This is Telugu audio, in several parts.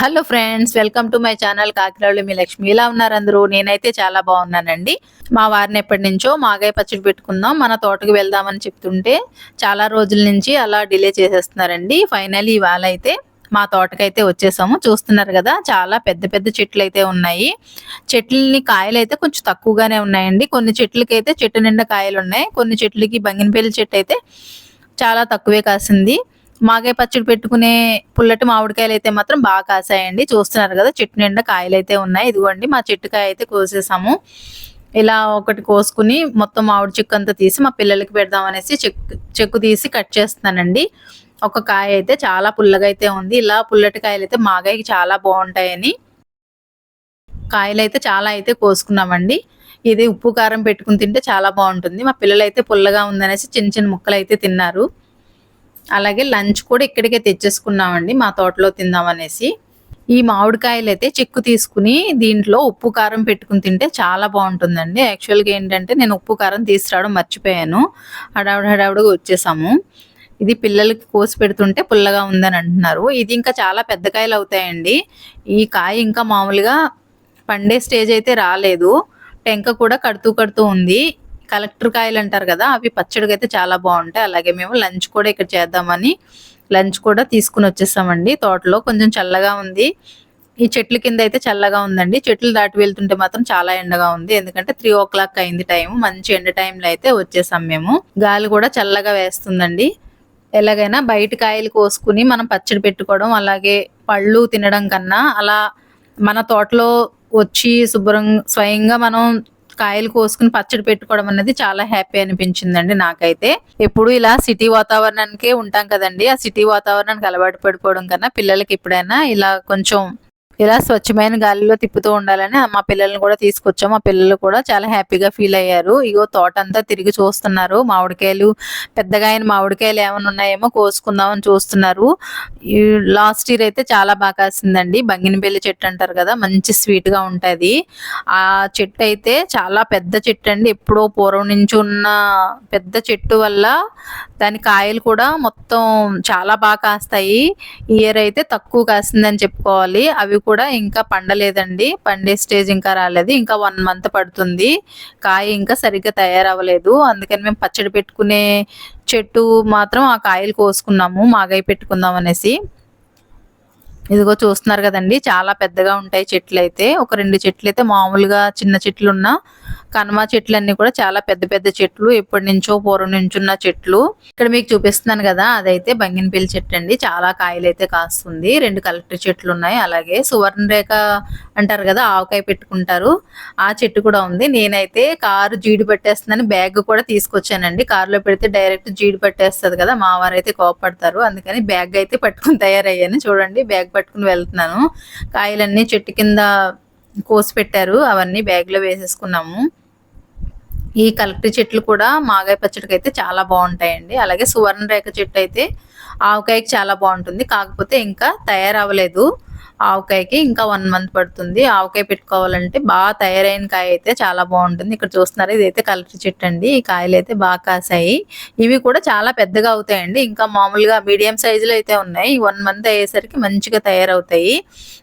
Hello friends welcome to my channel కాకిరాళ్ళు. మీ లక్ష్మి ఇలా ఉన్నారు అందరూ? నేనైతే చాలా బాగున్నానండి. మా వారిని ఎప్పటి నుంచో మాగాయ పచ్చడి పెట్టుకుందాం మన తోటకు వెళ్దామని చెప్తుంటే చాలా రోజుల నుంచి అలా డిలే చేసేస్తున్నారండి. ఫైనల్ ఇవాళ అయితే మా తోటకైతే వచ్చేసాము. చూస్తున్నారు కదా చాలా పెద్ద పెద్ద చెట్లు అయితే ఉన్నాయి. చెట్లని కాయలు అయితే కొంచెం తక్కువగానే ఉన్నాయండి. కొన్ని చెట్లకి అయితే చెట్టు నిండా కాయలు ఉన్నాయి కొన్ని చెట్లకి బంగినపల్లి చెట్టు అయితే చాలా తక్కువే కాసింది. మాగాయ పచ్చడి పెట్టుకునే పుల్లటి మామిడికాయలు అయితే మాత్రం బాగా కాసాయండి. చూస్తున్నారు కదా చెట్టు నిండా కాయలు అయితే ఉన్నాయి. ఇదిగోండి మా చెట్టుకాయ అయితే కోసేసాము. ఇలా ఒకటి కోసుకుని మొత్తం మామిడి చెక్కు అంతా తీసి మా పిల్లలకి పెడదాం అనేసి చెక్కు చెక్కు తీసి కట్ చేస్తున్నానండి. ఒక కాయ అయితే చాలా పుల్లగా అయితే ఉంది. ఇలా పుల్లటి కాయలు అయితే మాగాయకి చాలా బాగుంటాయని కాయలు అయితే చాలా అయితే కోసుకున్నామండి. ఇది ఉప్పు కారం పెట్టుకుని తింటే చాలా బాగుంటుంది. మా పిల్లలు అయితే పుల్లగా ఉందనేసి చిన్న చిన్న ముక్కలు అయితే తిన్నారు. అలాగే లంచ్ కూడా ఇక్కడికే తెచ్చేసుకున్నామండి మా తోటలో తిందామనేసి ఈ మామిడికాయలు అయితే చెక్కు తీసుకుని దీంట్లో ఉప్పు కారం పెట్టుకుని తింటే చాలా బాగుంటుందండి. యాక్చువల్గా ఏంటంటే నేను ఉప్పు కారం తీసుకురావడం మర్చిపోయాను. హడావుడి హడావుడిగా వచ్చేసాము. ఇది పిల్లలకి కోసి పెడుతుంటే పుల్లగా ఉందని అంటున్నారు. ఇది ఇంకా చాలా పెద్ద కాయలు అవుతాయండి. ఈ కాయ ఇంకా మామూలుగా పండే స్టేజ్ అయితే రాలేదు. టెంక కూడా కడుతూ కడుతూ ఉంది. కలెక్టర్ కాయలు అంటారు కదా అవి పచ్చడికి అయితే చాలా బాగుంటాయి. అలాగే మేము లంచ్ కూడా ఇక్కడ చేద్దామని లంచ్ కూడా తీసుకుని వచ్చేసామండి. తోటలో కొంచెం చల్లగా ఉంది. ఈ చెట్ల కింద అయితే చల్లగా ఉందండి. చెట్లు దాటి వెళ్తుంటే మాత్రం చాలా ఎండగా ఉంది. ఎందుకంటే త్రీ ఓ క్లాక్ అయింది టైం మంచి ఎండ టైంలో అయితే వచ్చేసాం మేము. గాలి కూడా చల్లగా వేస్తుందండి. ఎలాగైనా బయట కాయలు కోసుకుని మనం పచ్చడి పెట్టుకోవడం అలాగే పళ్ళు తినడం కన్నా అలా మన తోటలో వచ్చి శుభ్రం స్వయంగా మనం కాయలు కోసుకుని పచ్చడి పెట్టుకోవడం అనేది చాలా హ్యాపీ అనిపించిందండి నాకైతే. ఎప్పుడు ఇలా సిటీ వాతావరణానికే ఉంటాం కదండి. ఆ సిటీ వాతావరణానికి అలవాటు పడిపోవడం కన్నా పిల్లలకి ఎప్పుడైనా ఇలా కొంచెం ఇలా స్వచ్ఛమైన గాలిలో తిప్పుతూ ఉండాలని మా పిల్లల్ని కూడా తీసుకొచ్చాం. మా పిల్లలు కూడా చాలా హ్యాపీగా ఫీల్ అయ్యారు. ఇగో తోట అంతా తిరిగి చూస్తున్నారు. మామిడికాయలు పెద్దగా అయిన మామిడికాయలు ఏమైనా ఉన్నాయేమో కోసుకుందామని చూస్తున్నారు. ఈ లాస్ట్ ఇయర్ అయితే చాలా బాగా కాసిందండి. బంగినపల్లి చెట్టు అంటారు కదా మంచి స్వీట్గా ఉంటుంది. ఆ చెట్టు అయితే చాలా పెద్ద చెట్టు అండి. ఎప్పుడో పూర్వం నుంచి ఉన్న పెద్ద చెట్టు వల్ల దాని కాయలు కూడా మొత్తం చాలా బాగా కాస్తాయి. ఇయర్ అయితే తక్కువ కాసిందని చెప్పుకోవాలి. అవి కూడా ఇంకా పండలేదండి. పండే స్టేజ్ ఇంకా రాలేదు. ఇంకా వన్ మంత్ పడుతుంది. కాయ ఇంకా సరిగ్గా తయారవ్వలేదు. అందుకని మేము పచ్చడి పెట్టుకునే చెట్టు మాత్రం ఆ కాయలు కోసుకున్నాము. మాగాయ పెట్టుకుందాం అనేసి. ఇదిగో చూస్తున్నారు కదండి చాలా పెద్దగా ఉంటాయి చెట్లు అయితే ఒక రెండు చెట్లు అయితే మామూలుగా చిన్న చెట్లు ఉన్న కనుమ చెట్లు అన్ని కూడా చాలా పెద్ద పెద్ద చెట్లు ఎప్పటి నుంచో పూర్వం నుంచున్న చెట్లు. ఇక్కడ మీకు చూపిస్తున్నాను కదా అదైతే బంగినపల్లి చెట్టు అండి. చాలా కాయలు అయితే కాస్తుంది. రెండు కలెక్టర్ చెట్లు ఉన్నాయి. అలాగే సువర్ణ రేఖ అంటారు కదా ఆవకాయ పెట్టుకుంటారు. ఆ చెట్టు కూడా ఉంది. నేనైతే కారు జీడి పట్టేస్తుందని బ్యాగ్ కూడా తీసుకొచ్చానండి. కారులో పెడితే డైరెక్ట్ జీడి పట్టేస్తుంది కదా మా వారు అయితే కోపడతారు. అందుకని బ్యాగ్ అయితే పట్టుకుని తయారయ్యాను. చూడండి బ్యాగ్ పట్టుకుని వెళ్తున్నాను. కాయలన్నీ చెట్టు కింద కోసి పెట్టారు. అవన్నీ బ్యాగ్లో వేసేసుకున్నాము. ఈ కలెక్టర్ చెట్లు కూడా మాగాయ పచ్చడికి అయితే చాలా బాగుంటాయండి. అలాగే సువర్ణ రేఖ చెట్టు అయితే ఆవకాయకి చాలా బాగుంటుంది. కాకపోతే ఇంకా తయారవ్వలేదు. ఆవకాయకి ఇంకా వన్ మంత్ పడుతుంది. ఆవకాయ పెట్టుకోవాలంటే బాగా తయారైన కాయ అయితే చాలా బాగుంటుంది. ఇక్కడ చూస్తున్నారు ఇదైతే కలర్ చెట్టు అండి. ఈ కాయలు అయితే బాగా కాసాయి. ఇవి కూడా చాలా పెద్దగా అవుతాయండి. ఇంకా మామూలుగా మీడియం సైజులో అయితే ఉన్నాయి. వన్ మంత్ అయ్యేసరికి మంచిగా తయారవుతాయి.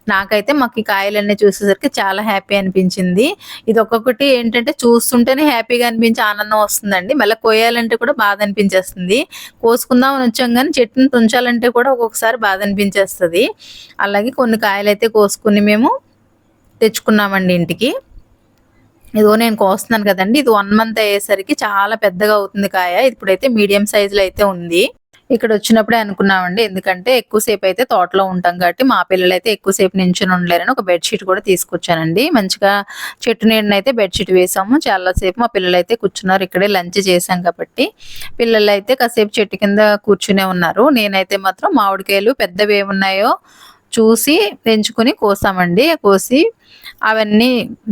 నాకైతే మాకు ఈ కాయలన్నీ చూసేసరికి చాలా హ్యాపీ అనిపించింది. ఇది ఒక్కొక్కటి ఏంటంటే చూస్తుంటేనే హ్యాపీగా అనిపించి ఆనందం వస్తుందండి. మళ్ళీ కోయాలంటే కూడా బాధ అనిపించేస్తుంది. కోసుకుందామని వచ్చాం కానీ చెట్టుని తుంచాలంటే కూడా ఒక్కొక్కసారి బాధ అనిపించేస్తుంది. అలాగే కొన్ని కాయలు అయితే కోసుకుని మేము తెచ్చుకున్నామండి ఇంటికి. ఇదిగో నేను కోస్తున్నాను కదండి. ఇది వన్ మంత్ అయ్యేసరికి చాలా పెద్దగా అవుతుంది కాయ. ఇప్పుడైతే మీడియం సైజులో అయితే ఉంది. ఇక్కడ వచ్చినప్పుడే అనుకున్నామండి. ఎందుకంటే ఎక్కువసేపు అయితే తోటలో ఉంటాం కాబట్టి మా పిల్లలు అయితే ఎక్కువసేపు నించుని ఉండలేరని ఒక బెడ్షీట్ కూడా తీసుకొచ్చానండి. మంచిగా చెట్టు నీడనైతే బెడ్షీట్ వేసాము. చాలాసేపు మా పిల్లలు అయితే కూర్చున్నారు. ఇక్కడే లంచ్ చేసాం కాబట్టి పిల్లలు అయితే కాసేపు చెట్టు కింద కూర్చునే ఉన్నారు. నేనైతే మాత్రం మామిడికాయలు పెద్దవి ఏమున్నాయో చూసి పెంచుకుని కోసామండి కోసి అవన్నీ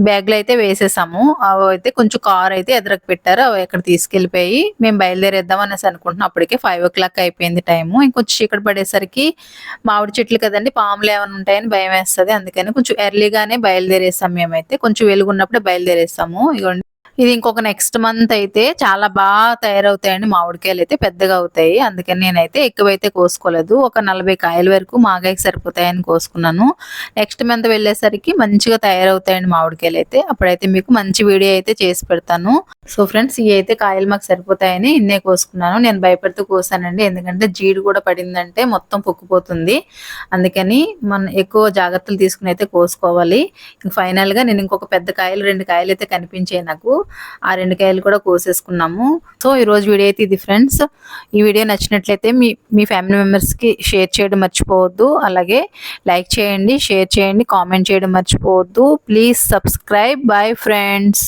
బ్యాగ్లో అయితే వేసేసాము. అవి అయితే కొంచెం కార్ అయితే ఎదురకు పెట్టారు. అవి ఇక్కడ తీసుకెళ్ళిపోయి మేము బయలుదేరేద్దాం అనేసి అనుకుంటున్నాం. అప్పటికే ఫైవ్ ఓ క్లాక్ అయిపోయింది టైము. ఇంకొంచెం చీకటి పడేసరికి మామిడి చెట్లు కదండి పాములు ఏమైనా ఉంటాయని భయం వేస్తుంది. అందుకని కొంచెం ఎర్లీగానే బయలుదేరేసాం మేమైతే. కొంచెం వెలుగున్నప్పుడే బయలుదేరేసాము. ఇగోండి. ఇది ఇంకొక నెక్స్ట్ మంత్ అయితే చాలా బాగా తయారవుతాయండి. మామిడికాయలు అయితే పెద్దగా అవుతాయి. అందుకని నేనైతే ఎక్కువైతే కోసుకోలేదు. ఒక నలభై కాయల వరకు మాగాయకి సరిపోతాయని కోసుకున్నాను. నెక్స్ట్ మంత్ వెళ్ళేసరికి మంచిగా తయారవుతాయండి మామిడికాయలు అయితే. అప్పుడైతే మీకు మంచి వీడియో అయితే చేసి పెడతాను. సో ఫ్రెండ్స్ ఇవి అయితే కాయలు మాకు సరిపోతాయని ఇన్నే కోసుకున్నాను. నేను భయపడుతూ కోసానండి. ఎందుకంటే జీడి కూడా పడిందంటే మొత్తం పొక్కుపోతుంది. అందుకని మనం ఎక్కువ జాగ్రత్తలు తీసుకుని అయితే కోసుకోవాలి. ఫైనల్గా నేను ఇంకొక పెద్ద కాయలు రెండు కాయలు అయితే కనిపించాయి నాకు. ఆ రెండు కాయలు కూడా కోసేసుకున్నాము. సో ఈరోజు వీడియో అయితే ఇది ఫ్రెండ్స్. ఈ వీడియో నచ్చినట్లయితే మీ మీ ఫ్యామిలీ మెంబర్స్కి షేర్ చేయడం మర్చిపోవద్దు. అలాగే లైక్ చేయండి షేర్ చేయండి కామెంట్ చేయడం మర్చిపోవద్దు. Please subscribe. Bye friends.